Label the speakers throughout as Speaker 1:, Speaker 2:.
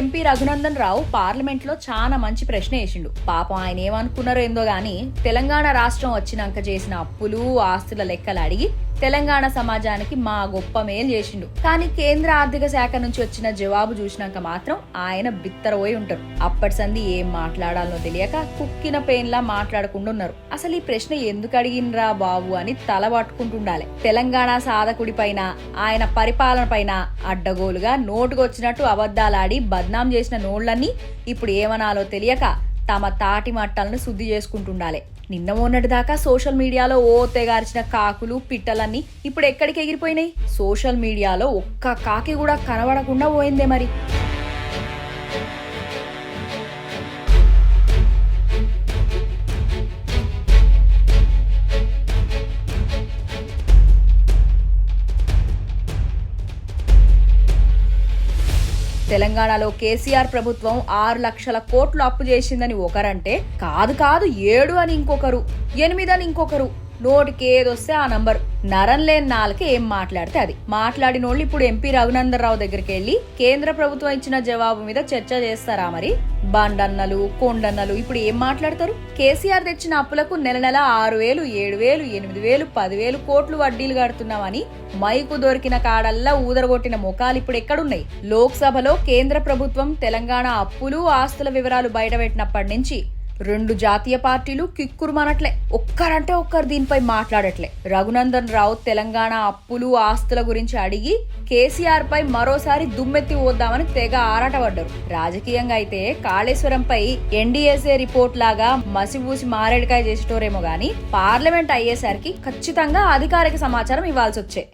Speaker 1: MP Raghunandan Rao పార్లమెంట్లో చాలా మంచి ప్రశ్న వేసిండు. పాపం ఆయన ఏమనుకున్నారో ఏందో గాని తెలంగాణ రాష్ట్రం వచ్చినాక చేసిన అప్పులు ఆస్తుల లెక్కలు అడిగి తెలంగాణ సమాజానికి మా గొప్ప మేలు చేసిండు. కానీ కేంద్ర ఆర్థిక శాఖ నుంచి వచ్చిన జవాబు చూసినాక మాత్రం ఆయన బిత్తరపోయి ఉంటారు. అప్పటి సంది ఏం మాట్లాడాలో తెలియక కుక్కిన పెయిన్లా మాట్లాడకుండా ఉన్నారు అసలు ఈ ప్రశ్న ఎందుకు అడిగినరా బాబు అని తల పట్టుకుంటుండాలి. తెలంగాణ సాధకుడి పైన ఆయన పరిపాలన పైన అడ్డగోలుగా నోటుకొచ్చినట్టు అబద్ధాలాడి బద్నాం చేసిన నోళ్ళన్నీ ఇప్పుడు ఏమనాలో తెలియక తమ తాటి మట్టలను శుద్ధి చేసుకుంటుండాలి. నిన్న మొన్నటి దాకా సోషల్ మీడియాలో ఓ తెగార్చిన కాకులు పిట్టలన్నీ ఇప్పుడు ఎక్కడికి ఎగిరిపోయినాయి? సోషల్ మీడియాలో ఒక్క కాకి కూడా కనబడకుండా పోయిందే మరి. తెలంగాణలో కేసీఆర్ ప్రభుత్వం ఆరు లక్షల కోట్లు అప్పు చేసిందని ఒకరంటే కాదు కాదు ఏడు అని ఇంకొకరు ఎనిమిది అని ఇంకొకరు. నోటికి ఏదొస్తే ఆ నంబర్. నరం లేని నాలకి ఏం మాట్లాడితే అది. మాట్లాడినోళ్ళు ఇప్పుడు ఎంపీ రఘునందనరావు దగ్గరికి వెళ్ళి కేంద్ర ప్రభుత్వం ఇచ్చిన జవాబు మీద చర్చ చేస్తారా మరి? బండన్నలు కొండన్నలు ఇప్పుడు ఏం మాట్లాడతారు? కేసీఆర్ తెచ్చిన అప్పులకు నెల నెల ఆరు వేలు ఏడు వేలు ఎనిమిది వేలు పదివేలు కోట్లు వడ్డీలు కడుతున్నామని మైకు దొరికిన కాడల్లా ఊదరగొట్టిన ముఖాలు ఇప్పుడు ఎక్కడున్నాయి? లోక్సభలో కేంద్ర ప్రభుత్వం తెలంగాణ అప్పులు ఆస్తుల వివరాలు బయటపెట్టినప్పటి నుంచి రెండు జాతీయ పార్టీలు కిక్కురుమనట్లే. ఒక్కరంటే ఒక్కరు దీనిపై మాట్లాడట్లే. రఘునందన్ రావు తెలంగాణ అప్పులు ఆస్తుల గురించి అడిగి కేసీఆర్ పై మరోసారి దుమ్మెత్తి పోద్దామని తెగ ఆరాటపడ్డారు. రాజకీయంగా అయితే కాళేశ్వరంపై ఎన్డీఎస్ఏ రిపోర్ట్ లాగా మసిబూసి మారేడుకాయ చేసేటోరేమో గాని పార్లమెంట్ అయ్యేసరికి ఖచ్చితంగా అధికారిక సమాచారం ఇవ్వాల్సి వచ్చే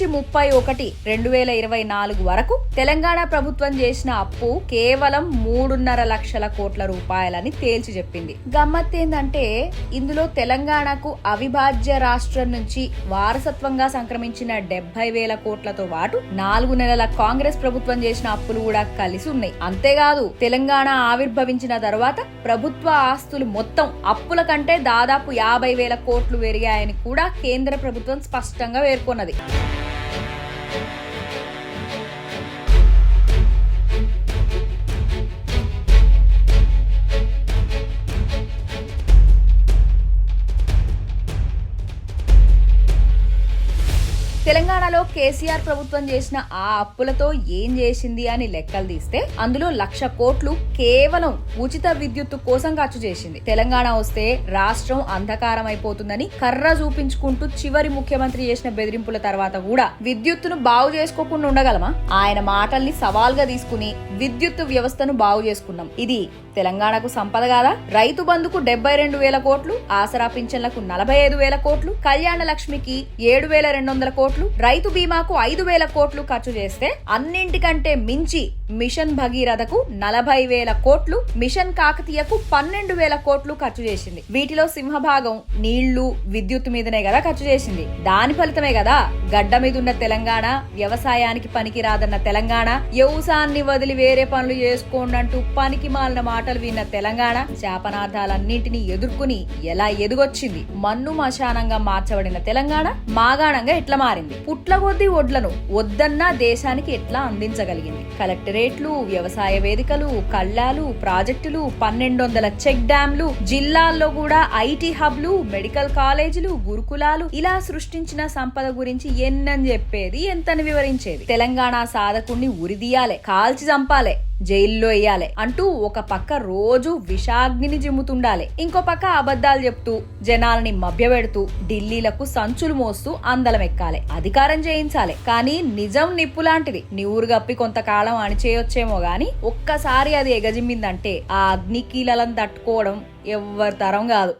Speaker 1: మార్చి ముప్పై ఒకటి రెండు వేల ఇరవై నాలుగు వరకు తెలంగాణ ప్రభుత్వం చేసిన అప్పు కేవలం మూడున్నర లక్షల కోట్ల రూపాయలని తేల్చి చెప్పింది. గమ్మత్ ఏంటంటే ఇందులో తెలంగాణకు అవిభాజ్య రాష్ట్రం నుంచి వారసత్వంగా సంక్రమించిన డెబ్బై వేల కోట్లతో పాటు నాలుగు నెలల కాంగ్రెస్ ప్రభుత్వం చేసిన అప్పులు కూడా కలిసి ఉన్నాయి. అంతేకాదు తెలంగాణ ఆవిర్భవించిన తర్వాత ప్రభుత్వ ఆస్తులు మొత్తం అప్పుల కంటే దాదాపు యాభై వేల కోట్లు పెరిగాయని కూడా కేంద్ర ప్రభుత్వం స్పష్టంగా పేర్కొన్నది. thank you తెలంగాణలో కేసీఆర్ ప్రభుత్వం చేసిన ఆ అప్పులతో ఏం చేసింది అని లెక్కలు తీస్తే అందులో లక్ష కోట్లు కేవలం ఉచిత విద్యుత్తు కోసం ఖర్చు చేసింది. తెలంగాణ వస్తే రాష్ట్రం అంధకారం అయిపోతుందని కర్ర చూపించుకుంటూ చివరి ముఖ్యమంత్రి చేసిన బెదిరింపుల తర్వాత కూడా విద్యుత్తును బాగు చేసుకోకుండా ఉండగలమా? ఆయన మాటల్ని సవాల్గా తీసుకుని విద్యుత్ వ్యవస్థను బాగు చేసుకున్నాం. ఇది తెలంగాణకు సంపద కాదా? రైతు బంధుకు డెబ్బై రెండు వేల కోట్లు ఆసరా పింఛన్లకు నలభై ఐదు వేల కోట్లు కళ్యాణ లక్ష్మికి ఏడు వేల రెండు వందల కోట్లు రైతు బీమాకు ఐదు వేల కోట్లు ఖర్చు చేస్తే అన్నింటికంటే మించి మిషన్ భగీరథకు నలభై వేల కోట్లు మిషన్ కాకతీయకు పన్నెండు వేల కోట్లు ఖర్చు చేసింది. వీటిలో సింహభాగం నీళ్ళు విద్యుత్ మీదనే కదా ఖర్చు చేసింది. దాని ఫలితమే కదా గడ్డ మీద ఉన్న తెలంగాణ వ్యవసాయానికి పనికి రాదన్న తెలంగాణ యవసాన్ని వదిలి వేరే పనులు చేసుకోండి అంటూ పనికి మాలిన మాటలు విన్న తెలంగాణ శాపనార్థాలన్నింటినీ ఎదుర్కొని ఎలా ఎదుగొచ్చింది? మన్ను మశానంగా మార్చబడిన తెలంగాణ మాగాణంగా ఎట్లా మారింది? పుట్ల కొద్ది ఒడ్లను? వద్దన్నా దేశానికి ఎట్లా అందించగలిగింది? కలెక్టరేట్లు వ్యవసాయ వేదికలు కళ్ళాలు ప్రాజెక్టులు పన్నెండు వందల చెక్ డ్యాంలు జిల్లాల్లో కూడా ఐటీ హబ్లు మెడికల్ కాలేజీలు గురుకులాలు ఇలా సృష్టించిన సంపద గురించి ఎన్నని చెప్పేది ఎంతని వివరించేది? తెలంగాణ సాధకుణ్ణి ఉరిదీయాలే కాల్చి చంపాలే. జైల్లో వేయాలి అంటూ ఒక పక్క రోజు విషాగ్నిని జిమ్ముతుండాలి ఇంకో పక్క అబద్ధాలు చెప్తూ జనాలని మభ్యపెడుతూ ఢిల్లీలకు సంచులు మోస్తూ అందలం ఎక్కాలి అధికారం చేయించాలి కానీ నిజం నిప్పు లాంటిది. నివురు గప్పి కొంతకాలం అణిచేయొచ్చేమో గాని ఒక్కసారి అది ఎగజిమ్మిందంటే ఆ అగ్ని కీలలను తట్టుకోవడం ఎవ్వరి తరం కాదు.